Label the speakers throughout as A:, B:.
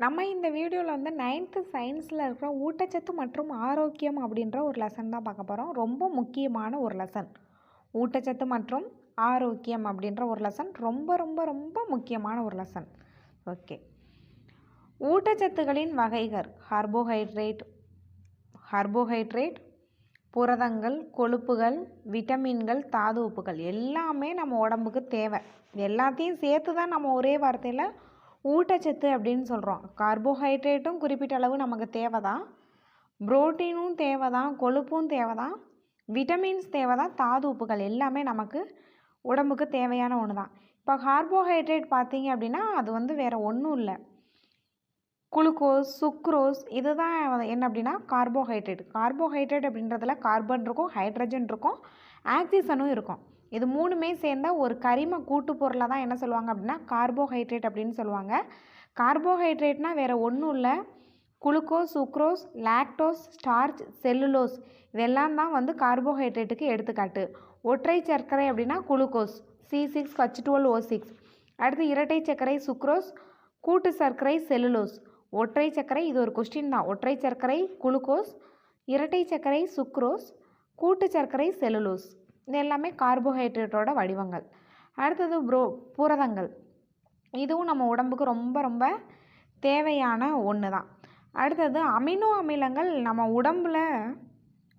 A: நம்ம இந்த வீடியோவில் வந்து நைன்த்து சயின்ஸில் இருக்கிற ஊட்டச்சத்து மற்றும் ஆரோக்கியம் அப்படின்ற ஒரு லெசன் தான் பார்க்க போகிறோம் ரொம்ப முக்கியமான ஒரு லெசன் ஊட்டச்சத்து மற்றும் ஆரோக்கியம் அப்படின்ற ஒரு லெசன் ரொம்ப ரொம்ப ரொம்ப முக்கியமான ஒரு லெசன் ஓகே ஊட்டச்சத்துகளின் வகைகள் கார்போஹைட்ரேட் கார்போஹைட்ரேட் புரதங்கள் கொழுப்புகள் விட்டமின்கள் தாது உப்புகள் எல்லாமே நம்ம உடம்புக்கு தேவை. எல்லாத்தையும் சேர்த்து தான் நம்ம ஒரே வார்த்தையில் ஊட்டச்சத்து அப்படின்னு சொல்கிறோம் கார்போஹைட்ரேட்டும் குறிப்பிட்ட அளவு நமக்கு தேவை தான் புரோட்டீனும் தேவை தான் கொழுப்பும் தேவை தான் விட்டமின்ஸ் தேவை தான் தாது உப்புகள் எல்லாமே நமக்கு உடம்புக்கு தேவையான ஒன்று தான் இப்போ கார்போஹைட்ரேட் பார்த்தீங்க அப்படின்னா அது வந்து வேறு ஒன்றும் இல்லை. குளுக்கோஸ் சுக்ரோஸ் இதுதான் என்ன அப்படின்னா கார்போஹைட்ரேட் கார்போஹைட்ரேட் அப்படின்றதுல கார்பன் இருக்கும் ஹைட்ரஜன் இருக்கும் ஆக்சிஜனும் இருக்கும். இது மூணுமே சேர்ந்தால் ஒரு கரிம கூட்டு பொருளை தான் என்ன சொல்லுவாங்க அப்படின்னா கார்போஹைட்ரேட் அப்படின்னு சொல்லுவாங்க. கார்போஹைட்ரேட்னால் வேறு ஒன்றும் இல்லை. Glucose sucrose lactose starch cellulose இதெல்லாம் தான் வந்து கார்போஹைட்ரேட்டுக்கு எடுத்துக்காட்டு. ஒற்றை சர்க்கரை அப்படின்னா glucose C six H twelve O six அடுத்து இரட்டை சர்க்கரை சுக்ரோஸ் கூட்டு சர்க்கரை செல்லுலோஸ். ஒற்றை சர்க்கரை இது ஒரு கொஸ்டின் தான். ஒற்றை சர்க்கரை குளுக்கோஸ் இரட்டை சர்க்கரை சுக்ரோஸ் கூட்டு சர்க்கரை செல்லுலோஸ். இது எல்லாமே கார்போஹைட்ரேட்டோட வடிவங்கள். அடுத்தது ப்ரோ புரதங்கள். இதுவும் நம்ம உடம்புக்கு ரொம்ப ரொம்ப தேவையான ஒன்று தான் அடுத்தது அமினோ அமிலங்கள் நம்ம உடம்பில்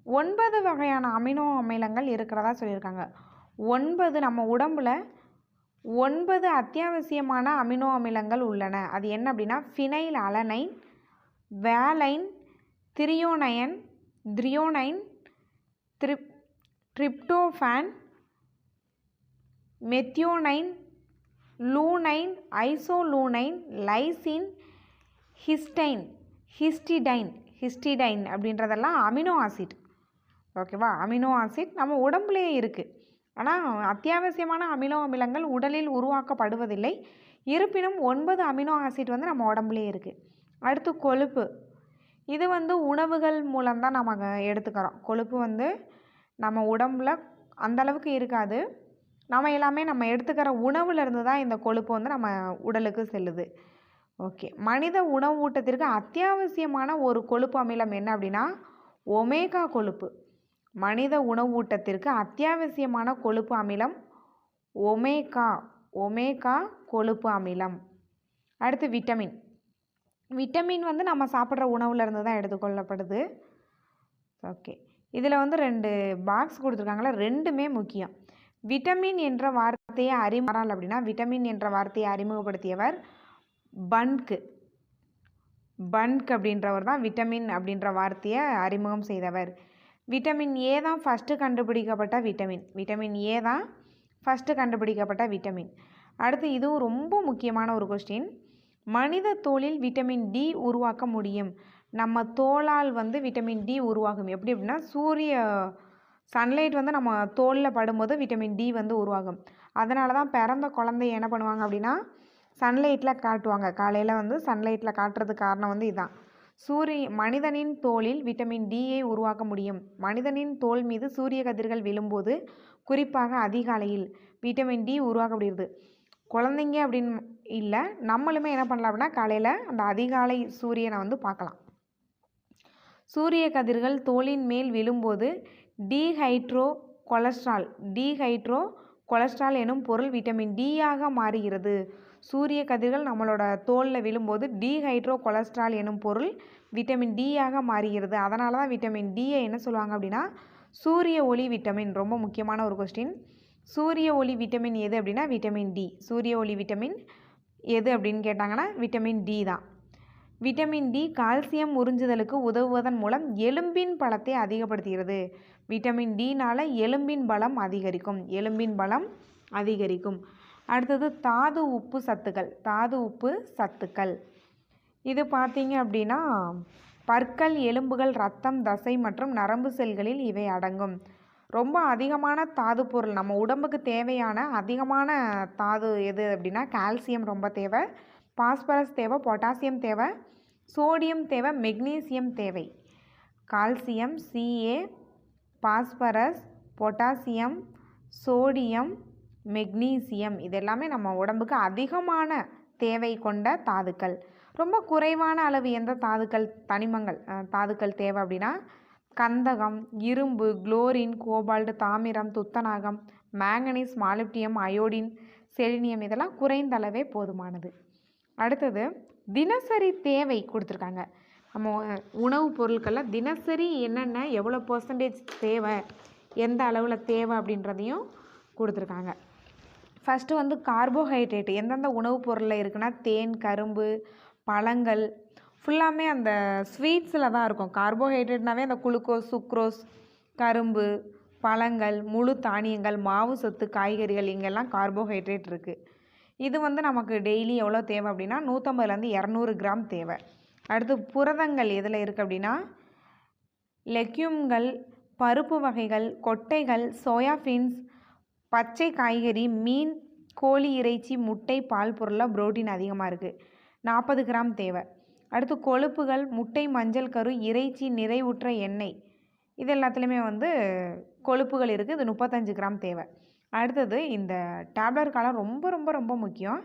A: ஒன்பது வகையான அமினோ அமிலங்கள் இருக்கிறதா சொல்லியிருக்காங்க. ஒன்பது நம்ம உடம்பில் ஒன்பது அத்தியாவசியமான அமினோ அமிலங்கள் உள்ளன. அது என்ன அப்படின்னா phenylalanine valine threonine threonine trip tryptophan methionine leucine isoleucine lysine histidine histidine histidine அப்படின்றதெல்லாம் அமினோ ஆசிட். ஓகேவா? அமினோ ஆசிட் நம்ம உடம்புலேயே இருக்குது ஆனால் அத்தியாவசியமான அமினோ அமிலங்கள் உடலில் உருவாக்கப்படுவதில்லை. இருப்பினும் ஒன்பது அமினோ ஆசிட் வந்து நம்ம உடம்புலேயே இருக்குது அடுத்து கொழுப்பு. இது வந்து உணவுகள் மூலம்தான் நம்ம எடுத்துக்கிறோம். கொழுப்பு வந்து நம்ம உடம்புல அந்தளவுக்கு இருக்காது. நம்ம எல்லாமே நம்ம எடுத்துக்கிற உணவுலேருந்து தான் இந்த கொழுப்பு வந்து நம்ம உடலுக்கு செல்லுது. ஓகே. மனித உணவு ஊட்டத்திற்கு அத்தியாவசியமான ஒரு கொழுப்பு அமிலம் என்ன அப்படின்னா ஒமேகா கொழுப்பு. மனித உணவு ஊட்டத்திற்கு அத்தியாவசியமான கொழுப்பு அமிலம் ஒமேகா ஒமேகா கொழுப்பு அமிலம். அடுத்து விட்டமின். விட்டமின் வந்து நம்ம சாப்பிட்ற உணவுலேருந்து தான் எடுத்துக்கொள்ளப்படுது. ஓகே. இதில் வந்து ரெண்டு பாக்ஸ் கொடுத்துருக்காங்களா ரெண்டுமே முக்கியம். விட்டமின் என்ற வார்த்தையை அறிமுறால் அப்படின்னா விட்டமின் என்ற வார்த்தையை அறிமுகப்படுத்தியவர் பன்க்கு பன்க் அப்படின்றவர் தான் விட்டமின் அப்படின்ற வார்த்தையை அறிமுகம் செய்தவர். விட்டமின் ஏ தான் ஃபஸ்ட்டு கண்டுபிடிக்கப்பட்ட விட்டமின் விட்டமின் ஏ தான் ஃபஸ்ட்டு கண்டுபிடிக்கப்பட்ட விட்டமின் அடுத்து இதுவும் ரொம்ப முக்கியமான ஒரு கொஸ்டின் மனித தோலில் விட்டமின் டி உருவாக்க முடியும். நம்ம தோலால் வந்து விட்டமின் டி உருவாகும். எப்படி அப்படின்னா சூரிய சன்லைட் வந்து நம்ம தோலில் படும்போது விட்டமின் டி வந்து உருவாகும். அதனால தான் பிறந்த குழந்தைய என்ன பண்ணுவாங்க அப்படின்னா சன்லைட்டில் காட்டுவாங்க. காலையில் வந்து சன்லைட்டில் காட்டுறதுக்கு காரணம் வந்து இதுதான் சூரிய மனிதனின் தோலில் விட்டமின் டியை உருவாக்க முடியும். மனிதனின் தோல் மீது சூரிய கதிர்கள் விழும்போது குறிப்பாக அதிகாலையில் விட்டமின் டி உருவாக்கப்படுகிறது குழந்தைங்க அப்படின்னு இல்லை நம்மளுமே என்ன பண்ணலாம் அப்படின்னா காலையில் அந்த அதிகாலை சூரியனை வந்து பார்க்கலாம். சூரிய கதிர்கள் தோலின் மேல் விழும்போது டீஹைட்ரோ கொலஸ்ட்ரால் டீஹைட்ரோ கொலஸ்ட்ரால் எனும் பொருள் விட்டமின் டியாக மாறுகிறது. சூரிய கதிர்கள் நம்மளோட தோலில் விழும்போது டீஹைட்ரோ கொலஸ்ட்ரால் எனும் பொருள் விட்டமின் டியாக மாறுகிறது. அதனால தான் விட்டமின் டியை என்ன சொல்லுவாங்க அப்படின்னா சூரிய ஒளி விட்டமின் ரொம்ப முக்கியமான ஒரு கொஸ்டின் சூரிய ஒளி விட்டமின் எது அப்படின்னா விட்டமின் டி. சூரிய ஒளி விட்டமின் எது அப்படின்னு கேட்டாங்கன்னா விட்டமின் டி தான். விட்டமின் டி கால்சியம் உறிஞ்சுதலுக்கு உதவுவதன் மூலம் எலும்பின் பலத்தை அதிகப்படுத்துகிறது. விட்டமின் டினால் எலும்பின் பலம் அதிகரிக்கும். எலும்பின் பலம் அதிகரிக்கும். அடுத்தது தாது உப்பு சத்துக்கள். தாது உப்பு சத்துக்கள். இது பார்த்தீங்க அப்படின்னா பற்கள் எலும்புகள் ரத்தம் தசை மற்றும் நரம்பு செல்களில் இவை அடங்கும். ரொம்ப அதிகமான தாது பொருள். நம்ம உடம்புக்கு தேவையான அதிகமான தாது எது அப்படின்னா கால்சியம் ரொம்ப தேவை. பாஸ்பரஸ் தேவை பொட்டாசியம் தேவை சோடியம் தேவை மெக்னீசியம் தேவை. Calcium CA phosphorus potassium sodium magnesium. இதெல்லாமே நம்ம உடம்புக்கு அதிகமான தேவை கொண்ட தாதுக்கள். ரொம்ப குறைவான அளவு எந்த தாதுக்கள் தனிமங்கள் தாதுக்கள் தேவை அப்படின்னா கந்தகம் இரும்பு குளோரின் கோபால்டு தாமிரம் துத்தநாகம் மேங்கனீஸ் மாலிப்டியம் அயோடின் செலினியம் இதெல்லாம் குறைந்த அளவே போதுமானது. அடுத்தது தினசரி தேவை கொடுத்துருக்காங்க. நம்ம உணவுப் பொருட்களில் தினசரி என்னென்ன எவ்வளோ பர்சன்டேஜ் தேவை எந்த அளவில் தேவை அப்படின்றதையும் கொடுத்துருக்காங்க. ஃபஸ்ட்டு வந்து கார்போஹைட்ரேட் எந்தெந்த உணவுப் பொருளில் இருக்குன்னா தேன் கரும்பு பழங்கள் ஃபுல்லாமே அந்த ஸ்வீட்ஸில் தான் இருக்கும். கார்போஹைட்ரேட்னாவே அந்த குளுக்கோஸ் சுக்ரோஸ் கரும்பு பழங்கள் முழு தானியங்கள் மாவு சத்து காய்கறிகள் இங்கெல்லாம் கார்போஹைட்ரேட் இருக்குது இது வந்து நமக்கு டெய்லி எவ்வளோ தேவை அப்படின்னா நூற்றம்பதுலேருந்து இரநூறு கிராம் தேவை. அடுத்து புரதங்கள் எதில் இருக்குது அப்படின்னா லெக்யூம்கள் பருப்பு வகைகள் கொட்டைகள் சோயாபீன்ஸ் பச்சை காய்கறி மீன் கோழி இறைச்சி முட்டை பால் பொருளில் புரோட்டீன் அதிகமாக இருக்குது நாற்பது கிராம் தேவை. அடுத்து கொழுப்புகள் முட்டை மஞ்சள் கரு இறைச்சி நிறைவுற்ற எண்ணெய். இது எல்லாத்துலேயுமே வந்து கொழுப்புகள் இருக்குது இது முப்பத்தஞ்சு கிராம் தேவை. அடுத்தது இந்த டேப்லெட் காலம் ரொம்ப ரொம்ப ரொம்ப முக்கியம்.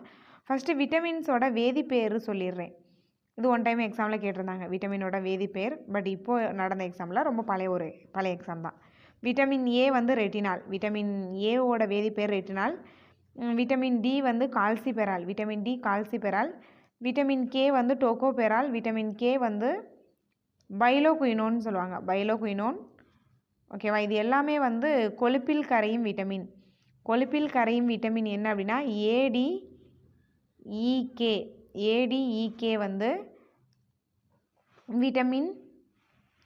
A: ஃபஸ்ட்டு விட்டமின்ஸோட வேதிப்பேர் சொல்லிடுறேன். இது ஒன் டைம் எக்ஸாமில் கேட்டிருந்தாங்க. விட்டமினோட வேதிப்பேர் பட் இப்போது நடந்த எக்ஸாமில் ரொம்ப பழைய ஒரு பழைய எக்ஸாம் தான். விட்டமின் ஏ வந்து ரெட்டினால் விட்டமின் ஏவோட வேதிப்பேர் ரெட்டினால் விட்டமின் டி வந்து calciferol vitamin D calciferol vitamin K வந்து டோகோபெரால் விட்டமின் கே வந்து பைலோகுயினோன்னு சொல்லுவாங்க. பைலோகுயினோன் ஓகேவா இது எல்லாமே வந்து கொழுப்பில் கரையும் விட்டமின் கொழுப்பில் கரையும் விட்டமின் என்ன அப்படின்னா ஏடி இகே ஏடிஇகே வந்து vitamin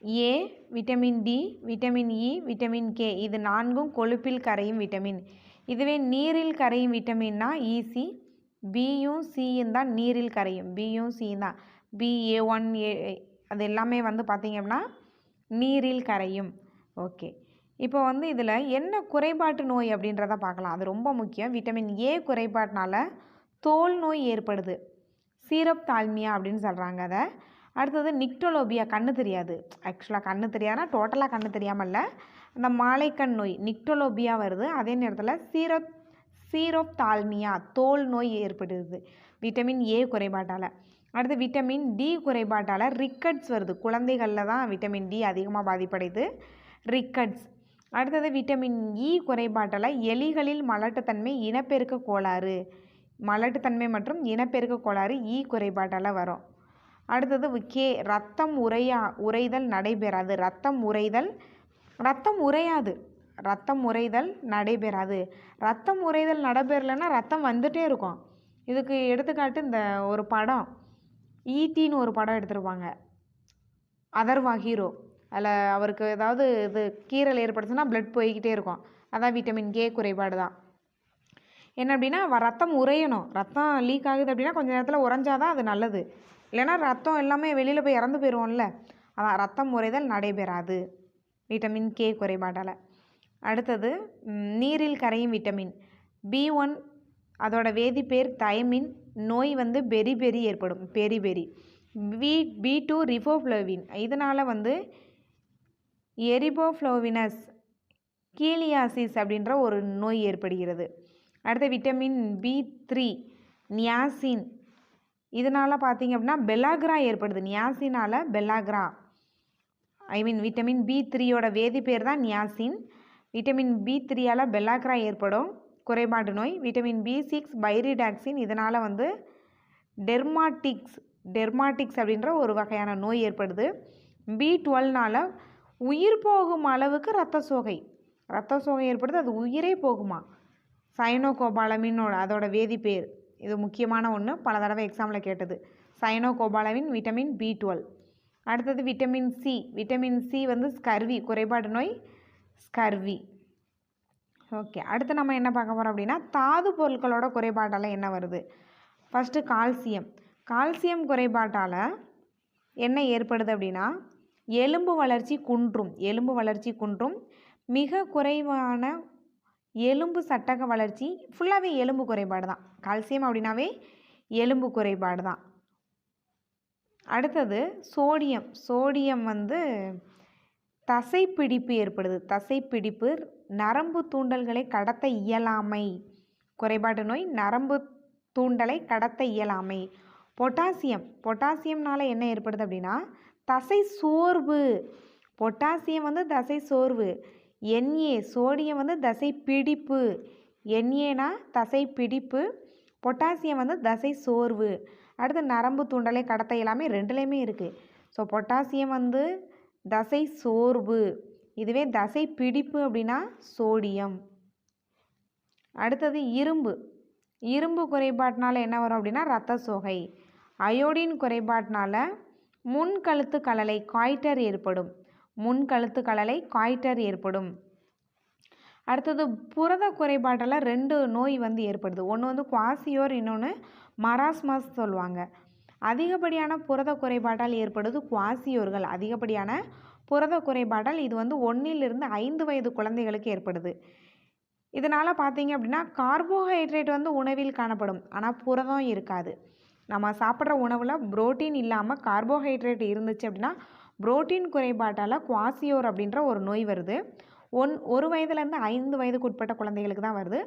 A: A vitamin D vitamin E vitamin K இது நான்கும் கொழுப்பில் கரையும் விட்டமின் இதுவே நீரில் கரையும் விட்டமின்னா ஈசி e, பியும் சியும் தான் நீரில் கரையும். பியும் சியும் தான். பி ஏ ஒன் ஏ அது எல்லாமே வந்து பார்த்திங்க அப்படின்னா நீரில் கரையும். ஓகே இப்போ வந்து இதில் என்ன குறைபாட்டு நோய் அப்படின்றத பார்க்கலாம். அது ரொம்ப முக்கியம். விட்டமின் ஏ குறைபாட்டினால தோல் நோய் ஏற்படுது. சீரப் தாழ்மியா அப்படின்னு சொல்கிறாங்க அதை. அடுத்தது நிக்டோலோபியா கண்ணு தெரியாது. ஆக்சுவலாக கண்ணு தெரியாதுன்னா டோட்டலாக கண்ணு தெரியாமல் இல்லை. அந்த மாலைக்கண் நோய் நிக்டோலோபியா வருது. அதே நேரத்தில் சீரப் சீரோப் தாழ்மியா தோல் நோய் ஏற்படுது. விட்டமின் ஏ குறைபாட்டால். அடுத்து விட்டமின் டி குறைபாட்டால் ரிக்கட்ஸ் வருது. குழந்தைகளில் தான் விட்டமின் டி அதிகமாக பாதிப்படையுது. ரிக்கட்ஸ். அடுத்தது விட்டமின் இ e குறைபாட்டால் எலிகளில் மலட்டுத்தன்மை இனப்பெருக்க கோளாறு. மலட்டுத்தன்மை மற்றும் இனப்பெருக்க கோளாறு e இ குறைபாட்டால் வரும். அடுத்தது கே ரத்தம் உரையா உறைதல் நடைபெறாது. ரத்தம் உறைதல் ரத்தம் உறையாது. ரத்தம் உறைதல் நடைபெறாது. ரத்தம் உறைதல் நடைபெறலைன்னா ரத்தம் வந்துட்டே இருக்கும். இதுக்கு எடுத்துக்காட்டு இந்த ஒரு படம். ஈட்டின்னு ஒரு படம் எடுத்திருப்பாங்க. அதர்வா ஹீரோ அதில் அவருக்கு ஏதாவது இது கீறல் ஏற்படுச்சுன்னா ப்ளட் போய்கிட்டே இருக்கும். அதான் விட்டமின் கே குறைபாடு தான். என்ன அப்படின்னா ரத்தம் உறையணும். ரத்தம் லீக் ஆகுது அப்படின்னா கொஞ்ச நேரத்தில் உறைஞ்சாதான் அது நல்லது. இல்லைன்னா ரத்தம் எல்லாமே வெளியில் போய் இறந்து போயிடுவோம்ல அதான் ரத்தம் உறைதல் நடைபெறாது. விட்டமின் கே குறைபாட்டால் அடுத்தது நீரில் கரையும் விட்டமின் பி ஒன் அதோட வேதிப்பேர் தயமின் நோய் வந்து பெரி பெரி ஏற்படும். Beriberi. B B two riboflavin இதனால் வந்து எரிபோஃப்ளோவினஸ் கீலியாசிஸ் அப்படின்ற ஒரு நோய் ஏற்படுகிறது. அடுத்து விட்டமின் பி த்ரீ நியாசின். இதனால் பார்த்தீங்க அப்படின்னா பெலாக்ரா ஏற்படுது. நியாசினால் pellagra I mean vitamin B த்ரீயோட வேதிப்பேர் தான் நியாசின். விட்டமின் பி த்ரீயால் பெலாக்ரா ஏற்படும். குறைபாடு நோய். Vitamin B six pyridoxine. இதனால் வந்து டெர்மாட்டிக்ஸ் டெர்மாட்டிக்ஸ் அப்படின்ற ஒரு வகையான நோய் ஏற்படுது. பி டுவெல்னால் உயிர் போகும் அளவுக்கு ரத்த சோகை. ரத்த சோகை ஏற்படுது அது உயிரே போகுமா? சைனோகோபாலமினோட அதோட வேதிப்பேர் இது முக்கியமான ஒன்று பல தடவை எக்ஸாமில் கேட்டது. சைனோகோபாலமின் விட்டமின் பி டுவெல் அடுத்தது விட்டமின் சி விட்டமின் சி வந்து ஸ்கர்வி குறைபாடு நோய் ஸ்கர்வி ஓகே அடுத்து நம்ம என்ன பார்க்க போகிறோம் அப்படின்னா தாது பொருட்களோட குறைபாட்டால் என்ன வருது? ஃபஸ்ட்டு கால்சியம் கால்சியம் குறைபாட்டால் என்ன ஏற்படுது அப்படின்னா எலும்பு வளர்ச்சி குன்றும் எலும்பு வளர்ச்சி குன்றும். மிக குறைவான எலும்பு சட்டக வளர்ச்சி ஃபுல்லாகவே எலும்பு குறைபாடு தான். கால்சியம் அப்படின்னாவே எலும்பு குறைபாடு தான். அடுத்தது சோடியம். சோடியம் வந்து தசைப்பிடிப்பு ஏற்படுது. தசைப்பிடிப்பு நரம்பு தூண்டல்களை கடத்த இயலாமை. குறைபாடு நோய் நரம்பு தூண்டலை கடத்த இயலாமை. பொட்டாசியம். பொட்டாசியம்னால என்ன ஏற்படுது அப்படின்னா தசை சோர்வு. பொட்டாசியம் வந்து தசை சோர்வு. என்ஏ சோடியம் வந்து தசை பிடிப்பு. என்ஏனா தசை பிடிப்பு. பொட்டாசியம் வந்து தசை சோர்வு. அடுத்து நரம்பு தூண்டலை கடத்தை எல்லாமே ரெண்டுலேயுமே இருக்குது ஸோ பொட்டாசியம் வந்து தசை சோர்வு. இதுவே தசை பிடிப்பு அப்படின்னா சோடியம் அடுத்தது இரும்பு. இரும்பு குறைபாட்டினால என்ன வரும் அப்படின்னா ரத்த சோகை அயோடின் குறைபாட்டினால முன்கழுத்து கலலை காய்டர் ஏற்படும். முன்கழுத்து கலலை காய்டர் ஏற்படும். அடுத்தது புரத குறைபாட்டால் ரெண்டு நோய் வந்து ஏற்படுது. ஒன்று வந்து குவாசியோர் இன்னொன்று மராஸ்மாஸ் சொல்லுவாங்க. அதிகப்படியான புரத குறைபாட்டால் ஏற்படுது குவாசியோர்கள். அதிகப்படியான புரத குறைபாட்டால் இது வந்து ஒன்றிலிருந்து ஐந்து வயது குழந்தைகளுக்கு ஏற்படுது. இதனால் பார்த்தீங்க அப்படின்னா கார்போஹைட்ரேட் வந்து உணவில் காணப்படும். ஆனால் புரதம் இருக்காது. நம்ம சாப்பிட்ற உணவில் புரோட்டீன் இல்லாமல் கார்போஹைட்ரேட் இருந்துச்சு அப்படின்னா புரோட்டீன் குறைபாட்டால் குவாசியோர் அப்படின்ற ஒரு நோய் வருது. ஒன் ஒரு வயதுலேருந்து ஐந்து வயதுக்கு உட்பட்ட குழந்தைகளுக்கு தான் வருது.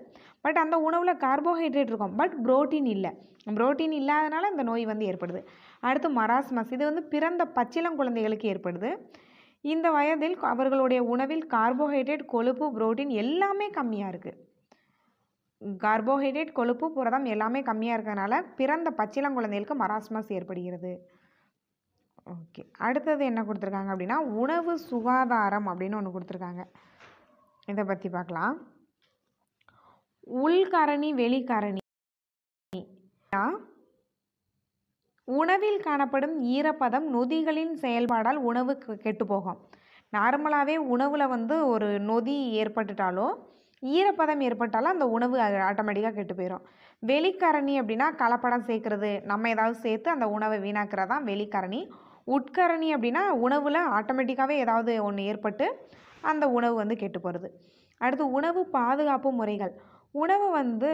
A: பட் அந்த உணவில் கார்போஹைட்ரேட் இருக்கும். பட் புரோட்டீன் இல்லை. புரோட்டீன் இல்லாதனால இந்த நோய் வந்து ஏற்படுது. அடுத்து மராஸ்மஸ். இது வந்து பிறந்த பச்சிளம் குழந்தைகளுக்கு ஏற்படுது. இந்த வயதில் அவர்களுடைய உணவில் கார்போஹைட்ரேட் கொழுப்பு புரோட்டீன் எல்லாமே கம்மியாக இருக்குது கார்போஹைட்ரேட் கொழுப்பு புரதம் எல்லாமே கம்மியாக இருக்கிறதுனால பிறந்த பச்சிளம் குழந்தைகளுக்கு மராஸ்மஸ் ஏற்படுகிறது. ஓகே. அடுத்தது என்ன கொடுத்துருக்காங்க அப்படின்னா உணவு சுகாதாரம் அப்படின்னு ஒன்று கொடுத்துருக்காங்க. இதை பற்றி பார்க்கலாம். உள்கரணி வெளிக்கரணி. உணவில் காணப்படும் ஈரப்பதம் நொதிகளின் செயல்பாடால் உணவு கெட்டு போகும். நார்மலாகவே உணவில் வந்து ஒரு நொதி ஏற்பட்டுட்டாலோ ஈரப்பதம் ஏற்பட்டாலும் அந்த உணவு ஆட்டோமேட்டிக்காக கெட்டு போயிடும் வெளிக்கரணி அப்படின்னா கலப்படம் சேர்க்குறது. நம்ம ஏதாவது சேர்த்து அந்த உணவை வீணாக்கிறது தான் வெளிக்கரணி. உட்கரணி அப்படின்னா உணவில் ஆட்டோமேட்டிக்காகவே ஏதாவது ஒன்று ஏற்பட்டு அந்த உணவு வந்து கெட்டு போகிறது அடுத்து உணவு பாதுகாப்பு முறைகள். உணவு வந்து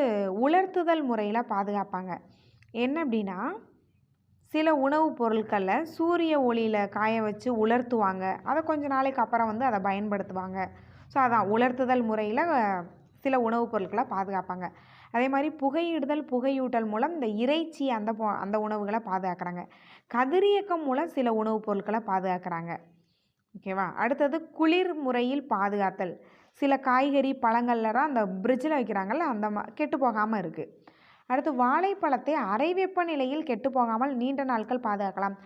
A: உலர்த்துதல் முறையில் பாதுகாப்பாங்க. என்ன அப்படின்னா சில உணவுப் பொருட்களை சூரிய ஒளியில் காய வச்சு உலர்த்துவாங்க. அதை கொஞ்ச நாளைக்கு அப்புறம் வந்து அதை பயன்படுத்துவாங்க. ஸோ அதான் உலர்த்துதல் முறையில் சில உணவுப் பொருட்களை பாதுகாப்பாங்க. அதே மாதிரி புகையிடுதல் புகையூட்டல் மூலம் இந்த இறைச்சி அந்த போ அந்த உணவுகளை பாதுகாக்கிறாங்க. கதிரியக்கம் மூலம் சில உணவுப் பொருட்களை பாதுகாக்கிறாங்க. ஓகேவா? அடுத்தது குளிர் முறையில் பாதுகாத்தல். சில காய்கறி பழங்கள்லாம் அந்த ஃப்ரிட்ஜில் வைக்கிறாங்கள்ல அந்த மா கெட்டு போகாமல் இருக்குது அடுத்து வாழைப்பழத்தை அரை வெப்பநிலையில் கெட்டு போகாமல் நீண்ட நாட்கள் பாதுகாக்கலாம்.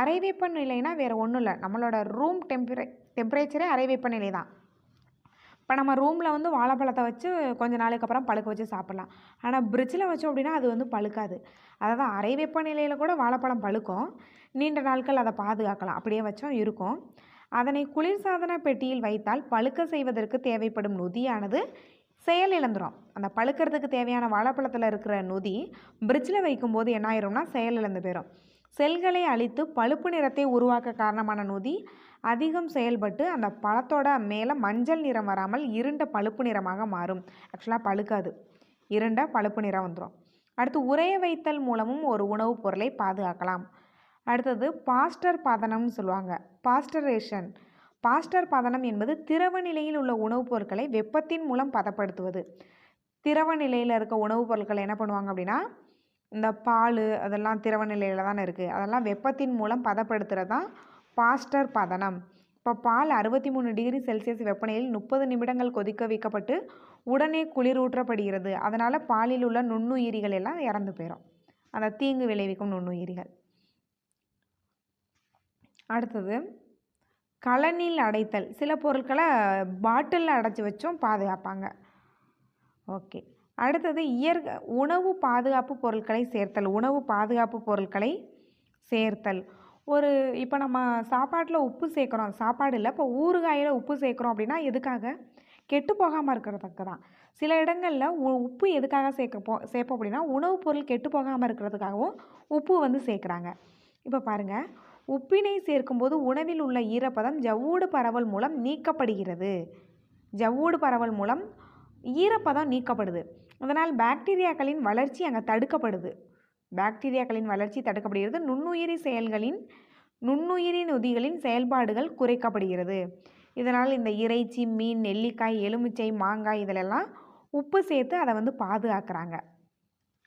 A: அரை வெப்பநிலைனா வேறு ஒன்றும் இல்லை. நம்மளோட ரூம் டெம்பரே டெம்பரேச்சரே அரை வெப்பநிலை தான். இப்போ நம்ம ரூமில் வந்து வாழைப்பழத்தை வச்சு கொஞ்ச நாளைக்கு அப்புறம் பழுக்க வச்சு சாப்பிட்லாம். ஆனால் பிரிட்ஜில் வச்சோம் அப்படின்னா அது வந்து பழுக்காது. அதாவது அரை வெப்பநிலையில் கூட வாழைப்பழம் பழுக்கும். நீண்ட நாட்கள் அதை பாதுகாக்கலாம். அப்படியே வச்சோம் இருக்கும். அதனை குளிர்சாதன பெட்டியில் வைத்தால் பழுக்க செய்வதற்கு தேவைப்படும் நொதியானது செயல் இழந்துடும் அந்த பழுக்கிறதுக்கு தேவையான வாழைப்பழத்தில் இருக்கிற நொதி பிரிட்ஜில் வைக்கும்போது என்ன ஆயிரும்னா செயல் இழந்து போயிடும் செல்களை அழித்து பழுப்பு நிறத்தை உருவாக்க காரணமான நொதி அதிகம் செயல்பட்டு அந்த பழத்தோட மேலே மஞ்சள் நிறம் வராமல் இருண்ட பழுப்பு நிறமாக மாறும். ஆக்சுவலாக பழுக்காது. இருண்ட பழுப்பு நிறம் வந்துடும் அடுத்து உறைய வைத்தல் மூலமும் ஒரு உணவுப் பொருளை பாதுகாக்கலாம். அடுத்தது பாஸ்டர் பதனம்னு சொல்லுவாங்க. பாஸ்டரேஷன். பாஸ்டர் பதனம் என்பது திரவ நிலையில் உள்ள உணவுப் பொருட்களை வெப்பத்தின் மூலம் பதப்படுத்துவது. திரவ நிலையில் இருக்க உணவுப் பொருட்களை என்ன பண்ணுவாங்க அப்படின்னா இந்த பால் அதெல்லாம் திரவ நிலையில் தானே இருக்குது அதெல்லாம் வெப்பத்தின் மூலம் பதப்படுத்துகிறது தான் பாஸ்டர் பதனம். இப்போ பால் அறுபத்தி மூணு டிகிரி செல்சியஸ் வெப்பநிலையில் முப்பது நிமிடங்கள் கொதிக்க வைக்கப்பட்டு உடனே குளிரூற்றப்படுகிறது அதனால் பாலில் உள்ள நுண்ணுயிரிகள் எல்லாம் இறந்து போயிடும் அந்த தீங்கு விளைவிக்கும் நுண்ணுயிரிகள். அடுத்தது கலனில் அடைத்தல். சில பொருட்களை பாட்டிலில் அடைச்சி வச்சும் பாதுகாப்பாங்க. ஓகே. அடுத்தது இயற்கை உணவு பாதுகாப்பு பொருட்களை சேர்த்தல். உணவு பாதுகாப்பு பொருட்களை சேர்த்தல். ஒரு இப்போ நம்ம சாப்பாட்டில் உப்பு சேர்க்குறோம். சாப்பாடு இல்லை இப்போ ஊறுகாயில் உப்பு சேர்க்குறோம் அப்படின்னா எதுக்காக? கெட்டு போகாமல் இருக்கிறதுக்கு தான் சில இடங்களில் உ- உப்பு எதுக்காக சேர்க்கப்போ சேர்ப்போம் அப்படின்னா உணவுப் பொருள் கெட்டு போகாமல் இருக்கிறதுக்காகவும் உப்பு வந்து சேர்க்குறாங்க. இப்போ பாருங்கள் உப்பினை சேர்க்கும்போது உணவில் உள்ள ஈரப்பதம் ஜவ்வூடு பரவல் மூலம் நீக்கப்படுகிறது. ஜவ்வூடு பரவல் மூலம் ஈரப்பதம் நீக்கப்படுது. அதனால் பாக்டீரியாக்களின் வளர்ச்சி அங்கே தடுக்கப்படுது. பாக்டீரியாக்களின் வளர்ச்சி தடுக்கப்படுகிறது. நுண்ணுயிரி செயல்களின் நுண்ணுயிரி நொதிகளின் செயல்பாடுகள் குறைக்கப்படுகிறது. இதனால் இந்த இறைச்சி மீன் நெல்லிக்காய் எலுமிச்சை மாங்காய் இதிலெல்லாம் உப்பு சேர்த்து அதை வந்து பாதுகாக்கிறாங்க.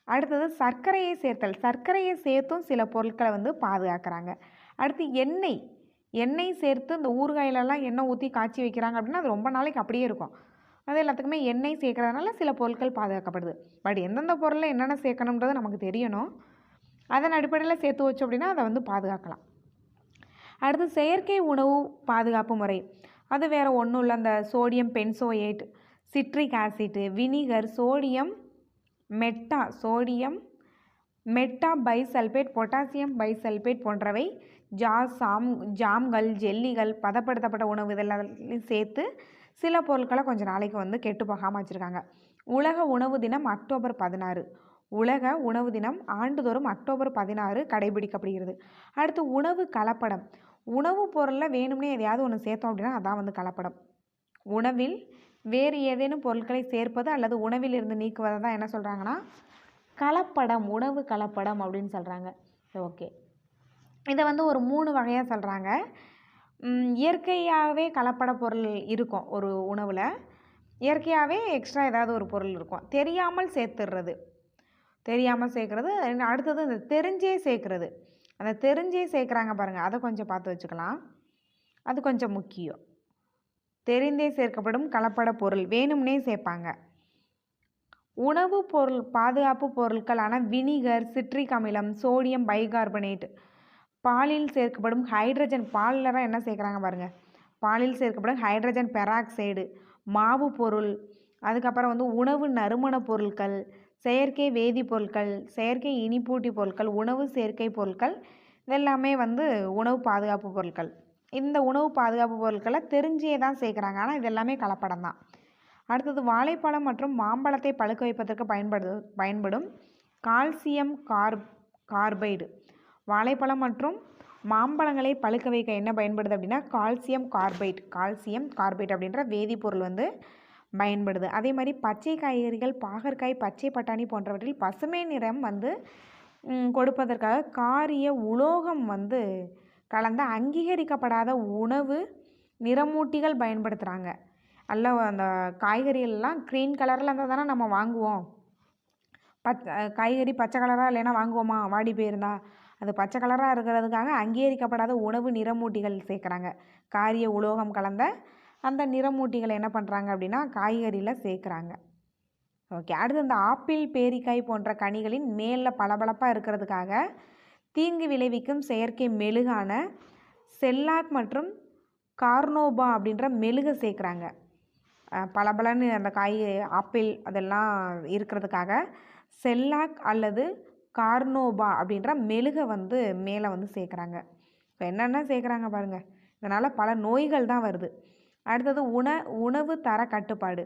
A: அடுத்தது சர்க்கரையை சேர்த்தல். சர்க்கரையை சேர்த்தும் சில பொருட்களை வந்து பாதுகாக்கிறாங்க. அடுத்து எண்ணெய். எண்ணெய் சேர்த்து இந்த ஊறுகாயிலெல்லாம் எண்ணெய் ஊற்றி காய்ச்சி வைக்கிறாங்க அப்படின்னா அது ரொம்ப நாளைக்கு அப்படியே இருக்கும். அது எல்லாத்துக்குமே எண்ணெய் சேர்க்கறதுனால சில பொருட்கள் பாதுகாக்கப்படுது. பட் எந்தெந்த பொருளில் என்னென்ன சேர்க்கணுன்றது நமக்கு தெரியணும். அதன் அடிப்படையில் சேர்த்து வச்சோம் அப்படின்னா அதை வந்து பாதுகாக்கலாம். அடுத்து செயற்கை உணவு பாதுகாப்பு முறை. அது வேறு ஒன்றும் இல்லை. அந்த sodium benzoate citric acid vinegar sodium meta sodium meta bisulphate potassium bisulphate போன்றவை ஜாஸ் சாம் ஜாம்கள் ஜெல்லிகள் பதப்படுத்தப்பட்ட உணவு இதெல்லாம் சேர்த்து சில பொருட்களை கொஞ்சம் நாளைக்கு வந்து கெட்டு போகாமல் வச்சுருக்காங்க. உலக உணவு தினம் அக்டோபர் பதினாறு. உலக உணவு தினம் ஆண்டுதோறும் அக்டோபர் பதினாறு கடைபிடிக்கப்படுகிறது. அடுத்து உணவு கலப்படம். உணவுப் பொருளில் வேணும்னே எதையாவது ஒன்று சேர்த்தோம் அப்படின்னா அதான் வந்து கலப்படம். உணவில் வேறு ஏதேனும் பொருட்களை சேர்ப்பது அல்லது உணவில் இருந்து நீக்குவதை தான் என்ன சொல்கிறாங்கன்னா கலப்படம் உணவு கலப்படம் அப்படின்னு சொல்கிறாங்க ஓகே. இதை வந்து ஒரு மூணு வகையாக சொல்கிறாங்க இயற்கையாகவே கலப்பட பொருள் இருக்கும் ஒரு உணவில். இயற்கையாகவே எக்ஸ்ட்ரா ஏதாவது ஒரு பொருள் இருக்கும். தெரியாமல் சேர்த்துடுறது தெரியாமல் சேர்க்குறது. அடுத்தது இந்த தெரிஞ்சே சேர்க்குறது. அந்த தெரிஞ்சே சேர்க்குறாங்க பாருங்கள் அதை கொஞ்சம் பார்த்து வச்சுக்கலாம். அது கொஞ்சம் முக்கியம். தெரிந்தே சேர்க்கப்படும் கலப்பட பொருள் வேணும்னே சேர்ப்பாங்க. உணவு பொருள் பாதுகாப்பு பொருட்களான வினிகர் சிட்ரிக் அமிலம் சோடியம் பைகார்பனேட் பாலில் சேர்க்கப்படும் ஹைட்ரஜன் பாலில் என்ன சேர்க்குறாங்க பாருங்கள் பாலில் சேர்க்கப்படும் ஹைட்ரஜன் பெராக்சைடு மாவு பொருள் அதுக்கப்புறம் வந்து உணவு நறுமணப் பொருட்கள் செயற்கை வேதிப்பொருட்கள் செயற்கை இனிப்பூட்டி பொருட்கள் உணவு சேர்க்கை பொருட்கள் இதெல்லாமே வந்து உணவு பாதுகாப்பு பொருட்கள். இந்த உணவு பாதுகாப்பு பொருட்களை தெரிஞ்சே தான் சேர்க்குறாங்க. ஆனால் இது எல்லாமே கலப்படம் தான். அடுத்தது வாழைப்பழம் மற்றும் மாம்பழத்தை பழுக்க வைப்பதற்கு பயன்படு பயன்படும் கால்சியம் கார்ப் கார்பைடு. வாழைப்பழம் மற்றும் மாம்பழங்களை பழுக்க வைக்க என்ன பயன்படுது அப்படின்னா கால்சியம் கார்பைட் கால்சியம் கார்பைட் அப்படின்ற வேதிப்பொருள் வந்து பயன்படுது. அதே மாதிரி பச்சை காய்கறிகள் பாகற்காய் பச்சை பட்டாணி போன்றவற்றில் பசுமை நிறம் வந்து கொடுப்பதற்காக காரிய உலோகம் வந்து கலந்த அங்கீகரிக்கப்படாத உணவு நிறமூட்டிகள் பயன்படுத்துகிறாங்க அல்ல அந்த காய்கறிகள்லாம் க்ரீன் கலரில் இருந்தால் தானே நம்ம வாங்குவோம். பச் காய்கறி பச்சை கலராக இல்லைன்னா வாங்குவோமா? வாடி போயிருந்தா. அது பச்சை கலராக இருக்கிறதுக்காக அங்கீகரிக்கப்படாத உணவு நிறமூட்டிகள் சேர்க்குறாங்க. காரிய உலோகம் கலந்த அந்த நிறமூட்டிகளை என்ன பண்ணுறாங்க அப்படின்னா காய்கறியில் சேர்க்குறாங்க. ஓகே அடுத்து இந்த ஆப்பிள் பேரிக்காய் போன்ற கனிகளின் மேலே பளபளப்பாக இருக்கிறதுக்காக தீங்கு விளைவிக்கும் செயற்கை மெழுகான செல்லாக் மற்றும் கார்னோபா அப்படின்ற மெழுகை சேர்க்குறாங்க. பளபளன்னு அந்த காய் ஆப்பிள் அதெல்லாம் இருக்கிறதுக்காக செல்லாக் அல்லது கார்னோபா அப்படின்ற மெழுகை வந்து மேலே வந்து சேர்க்குறாங்க. இப்போ என்னென்ன சேர்க்குறாங்க பாருங்கள் இதனால் பல நோய்கள் தான் வருது. அடுத்தது உண உணவு தர கட்டுப்பாடு.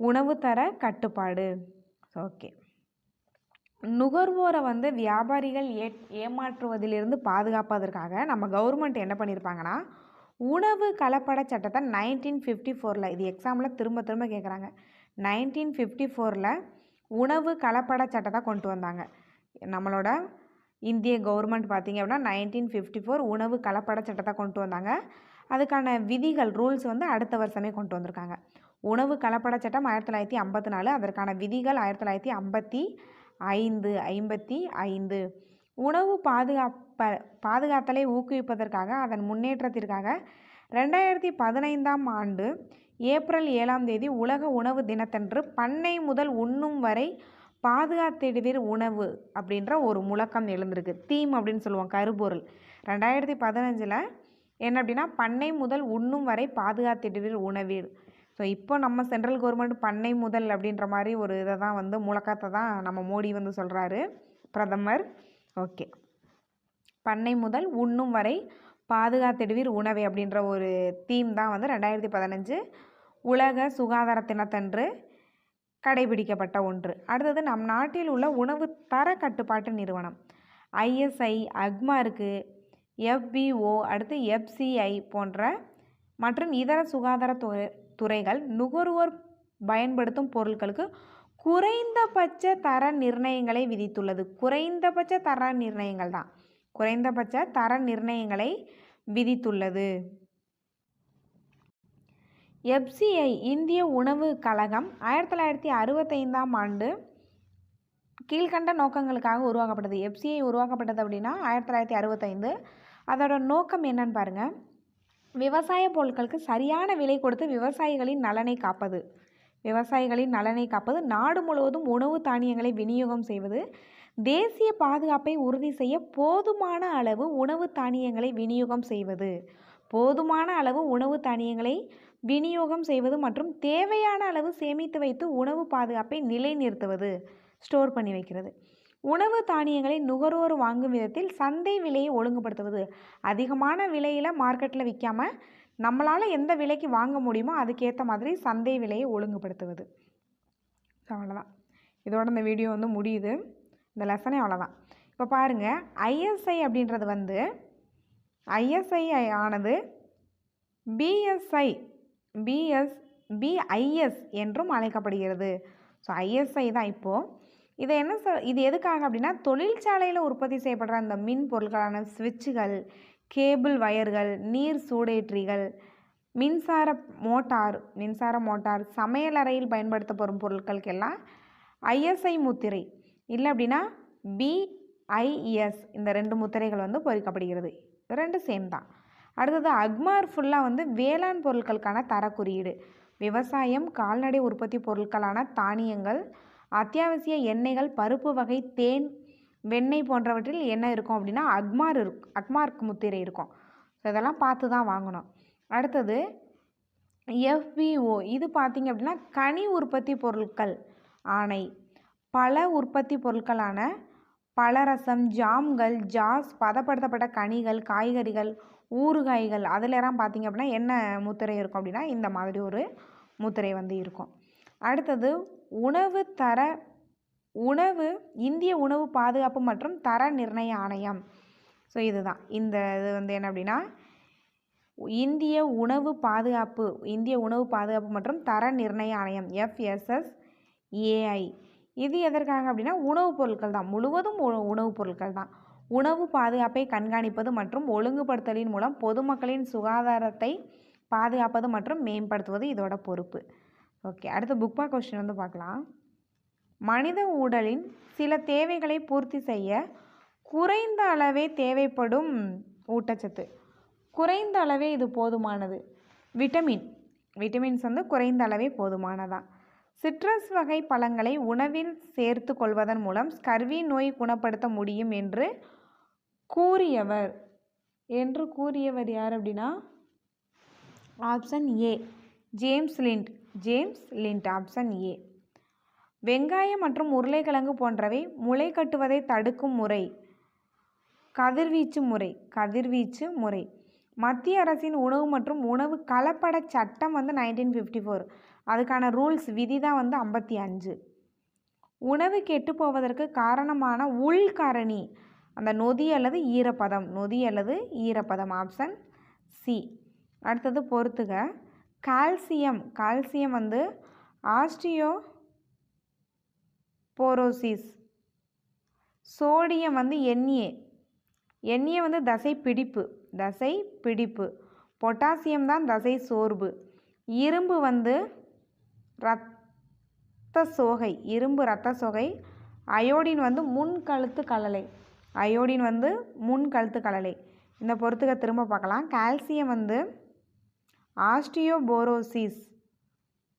A: உணவு தர கட்டுப்பாடு. ஓகே. நுகர்வோரை வந்து வியாபாரிகள் ஏ ஏமாற்றுவதிலிருந்து பாதுகாப்பதற்காக நம்ம கவர்மெண்ட் என்ன பண்ணியிருப்பாங்கன்னா உணவு கலப்பட சட்டத்தை நைன்டீன் ஃபிஃப்டி ஃபோரில் இது எக்ஸாமில் திரும்ப திரும்ப கேட்குறாங்க நைன்டீன் ஃபிஃப்டி ஃபோரில் உணவு கலப்பட சட்டத்தை கொண்டு வந்தாங்க. நம்மளோட இந்திய கவர்மெண்ட் பார்த்தீங்க அப்படின்னா நைன்டீன் ஃபிஃப்டி ஃபோர் உணவு கலப்பட சட்டத்தை கொண்டு வந்தாங்க. அதுக்கான விதிகள் ரூல்ஸ் வந்து அடுத்த வருஷமே கொண்டு வந்திருக்காங்க. உணவு கலப்பட சட்டம் ஆயிரத்தி தொள்ளாயிரத்தி ஐம்பத்தி நாலு அதற்கான விதிகள் ஆயிரத்தி தொள்ளாயிரத்தி ஐம்பத்தி ஐந்து ஐம்பத்தி ஐந்து. உணவு பாதுகாப்ப பாதுகாத்தலை ஊக்குவிப்பதற்காக அதன் முன்னேற்றத்திற்காக ரெண்டாயிரத்தி பதினைந்தாம் ஆண்டு ஏப்ரல் ஏழாம் தேதி உலக உணவு தினத்தன்று பண்ணை முதல் உண்ணும் வரை பாதுகாத்திடுவீர் உணவு அப்படின்ற ஒரு முழக்கம் எழுந்திருக்கு. தீம் அப்படின்னு சொல்லுவோம் கருப்பொருள். ரெண்டாயிரத்தி பதினஞ்சில் என்ன அப்படின்னா பண்ணை முதல் உண்ணும் வரை பாதுகாத்திடுவீர் உணவீர். ஸோ இப்போ நம்ம சென்ட்ரல் கவர்மெண்ட் பண்ணை முதல் அப்படின்ற மாதிரி ஒரு இதை தான் வந்து முழக்கத்தை தான் நம்ம மோடி வந்து சொல்கிறாரு பிரதமர் ஓகே. பண்ணை முதல் உண்ணும் வரை பாதுகாத்திடுவீர் உணவை அப்படின்ற ஒரு தீம் தான் வந்து ரெண்டாயிரத்தி பதினஞ்சு உலக சுகாதார தினத்தன்று கடைபிடிக்கப்பட்ட ஒன்று. அடுத்தது நம் நாட்டில் உள்ள உணவு தர கட்டுப்பாட்டு நிறுவனம். ஐஎஸ்ஐ அக்மா இருக்குது எஃபிஓ அடுத்து எஃப்சிஐ போன்ற மற்றும் இதர சுகாதார துறை துறைகள் நுகர்வோர் பயன்படுத்தும் பொருட்களுக்கு குறைந்தபட்ச தர நிர்ணயங்களை விதித்துள்ளது. குறைந்தபட்ச தர நிர்ணயங்கள் தான். குறைந்தபட்ச தர நிர்ணயங்களை விதித்துள்ளது. எப்சிஐ இந்திய உணவு கழகம் ஆயிரத்தி தொள்ளாயிரத்தி அறுபத்தைந்தாம் ஆண்டு கீழ்கண்ட நோக்கங்களுக்காக உருவாக்கப்பட்டது. எஃப்சிஐ உருவாக்கப்பட்டது அப்படின்னா ஆயிரத்தி தொள்ளாயிரத்தி அறுபத்தைந்து அதோட நோக்கம் என்னன்னு பாருங்கள் விவசாய பொருட்களுக்கு சரியான விலை கொடுத்து விவசாயிகளின் நலனை காப்பது. விவசாயிகளின் நலனை காப்பது நாடு முழுவதும் உணவு தானியங்களை விநியோகம் செய்வது. தேசிய பாதுகாப்பை உறுதி செய்ய போதுமான அளவு உணவு தானியங்களை விநியோகம் செய்வது. போதுமான அளவு உணவு தானியங்களை விநியோகம் செய்வது மற்றும் தேவையான அளவு சேமித்து வைத்து உணவு பாதுகாப்பை நிலைநிறுத்துவது. ஸ்டோர் பண்ணி வைக்கிறது. உணவு தானியங்களை நுகர்வோர் வாங்கும் விதத்தில் சந்தை விலையை ஒழுங்குபடுத்துவது. அதிகமான விலையில் மார்க்கெட்டில் விற்காம நம்மளால் எந்த விலைக்கு வாங்க முடியுமோ அதுக்கேற்ற மாதிரி சந்தை விலையை ஒழுங்குபடுத்துவது. அவ்வளோதான் இதோட இந்த வீடியோ வந்து முடியுது. இந்த லெசனே அவ்வளோதான் இப்போ பாருங்கள் ஐஎஸ்ஐ அப்படின்றது வந்து ஐஎஸ்ஐ ஆனது பிஎஸ்ஐ பிஎஸ் பிஐஎஸ் என்றும் அழைக்கப்படுகிறது. ஸோ ஐஎஸ்ஐ தான் இப்போது இதை என்ன சொல் இது எதுக்காக அப்படின்னா தொழிற்சாலையில் உற்பத்தி செய்யப்படுற அந்த மின் பொருட்களான சுவிட்சுகள் கேபிள் வயர்கள் நீர் சூடேற்றிகள் மின்சார மோட்டார் மின்சார மோட்டார் சமையலறையில் பயன்படுத்தப்படும் பொருட்களுக்கெல்லாம் ஐஎஸ்ஐ முத்திரை. இல்லை அப்படின்னா பிஐஎஸ் இந்த ரெண்டு முத்திரைகள் வந்து பொறிக்கப்படுகிறது. ரெண்டு சேம் தான். அடுத்தது அக்மார் ஃபுல்லாக வந்து வேளாண் பொருட்களுக்கான தரக்குறியீடு. விவசாயம் கால்நடை உற்பத்தி பொருட்களான தானியங்கள் அத்தியாவசிய எண்ணெய்கள் பருப்பு வகை தேன் வெண்ணெய் போன்றவற்றில் என்ன இருக்கும் அப்படின்னா அக்மார் இருக் அக்மார்க் முத்திரை இருக்கும். ஸோ இதெல்லாம் பார்த்து தான் வாங்கணும். அடுத்தது எஃபிஓ இது பார்த்திங்க அப்படின்னா கனி உற்பத்தி பொருட்கள் ஆணை. பல உற்பத்தி பொருட்களான பழரசம் ஜாம்கள் ஜாஸ் பதப்படுத்தப்பட்ட கனிகள் காய்கறிகள் ஊறுகாய்கள் அதிலெல்லாம் பார்த்திங்க அப்படின்னா என்ன முத்திரை இருக்கும் அப்படின்னா இந்த மாதிரி ஒரு முத்திரை வந்து இருக்கும். அடுத்தது உணவு தர உணவு இந்திய உணவு பாதுகாப்பு மற்றும் தர நிர்ணய ஆணையம். ஸோ இதுதான். இந்த இது வந்து என்ன அப்படின்னா இந்திய உணவு பாதுகாப்பு இந்திய உணவு பாதுகாப்பு மற்றும் தர நிர்ணய ஆணையம் எஃப்எஸ்எஸ் ஏஐ இது எதற்காக அப்படின்னா உணவுப் பொருட்கள் தான். முழுவதும் உணவுப் பொருட்கள் தான். உணவு பாதுகாப்பை கண்காணிப்பது மற்றும் ஒழுங்குபடுத்தலின் மூலம் பொதுமக்களின் சுகாதாரத்தை பாதுகாப்பது மற்றும் மேம்படுத்துவது இதோட பொறுப்பு. ஓகே அடுத்த புக் கொஸ்டின் வந்து பார்க்கலாம். மனித உடலின் சில தேவைகளை பூர்த்தி செய்ய குறைந்த அளவே தேவைப்படும் ஊட்டச்சத்து. குறைந்த அளவே இது போதுமானது. விட்டமின் விட்டமின்ஸ் வந்து குறைந்த அளவே போதுமானதான் சிட்ரஸ் வகை பழங்களை உணவில் சேர்த்து கொள்வதன் மூலம் ஸ்கர்வி நோய் குணப்படுத்த முடியும் என்று கூறியவர். என்று கூறியவர் யார் அப்படின்னா? Option A James Lind James Lind option A வெங்காயம் மற்றும் உருளைக்கிழங்கு போன்றவை முளை கட்டுவதை தடுக்கும் முறை. கதிர்வீச்சு முறை. கதிர்வீச்சு முறை. மத்திய அரசின் உணவு மற்றும் உணவு கலப்பட சட்டம் வந்து நைன்டீன் ஃபிஃப்டி ஃபோர் அதுக்கான ரூல்ஸ் விதி தான் வந்து ஐம்பத்தி அஞ்சு. உணவு கெட்டு போவதற்கு காரணமான உள்காரணி அந்த நொதி அல்லது ஈரப்பதம். நொதி அல்லது ஈரப்பதம் ஆப்ஷன் சி அடுத்தது பொறுத்துக. கால்சியம் கால்சியம் வந்து ஆஸ்டியோ போரோசிஸ் சோடியம் வந்து எண்ணியே எண்ணியே வந்து தசை பிடிப்பு தசை பிடிப்பு பொட்டாசியம் தான் தசை சோர்வு. இரும்பு வந்து இரத்த சோகை இரும்பு இரத்த சோகை. அயோடின் வந்து முன் கழுத்து கலலை அயோடின் வந்து முன் கழுத்து கலலை இந்த பொறுத்துக்க திரும்ப பார்க்கலாம். கால்சியம் வந்து ஆஸ்டியோபோரோசிஸ்.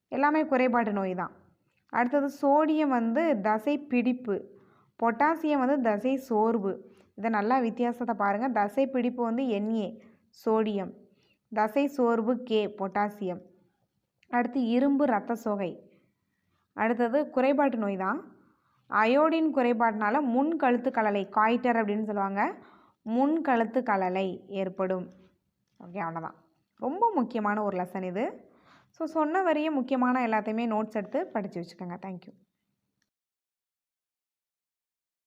A: எல்லாமே குறைபாட்டு நோய் தான். அடுத்தது சோடியம் வந்து தசை பிடிப்பு. பொட்டாசியம் வந்து தசை சோர்வு. இதை நல்லா வித்தியாசத்தை பாருங்கள் தசை பிடிப்பு வந்து என்ஏ சோடியம். தசை சோர்வு கே பொட்டாசியம். அடுத்து இரும்பு இரத்த சோகை. அடுத்தது குறைபாட்டு நோய் தான் அயோடின் குறைபாட்டினால முன் கழுத்து கலலை காய்டர் அப்படின்னு சொல்லுவாங்க. முன் கழுத்து கலலை ஏற்படும். ஓகே அவ்வளோதான் ரொம்ப முக்கியமான ஒரு லெசன் இது. ஸோ சொன்ன வரையும் முக்கியமான எல்லாத்தையுமே நோட்ஸ் எடுத்து படித்து வச்சுக்கோங்க. தேங்க்யூ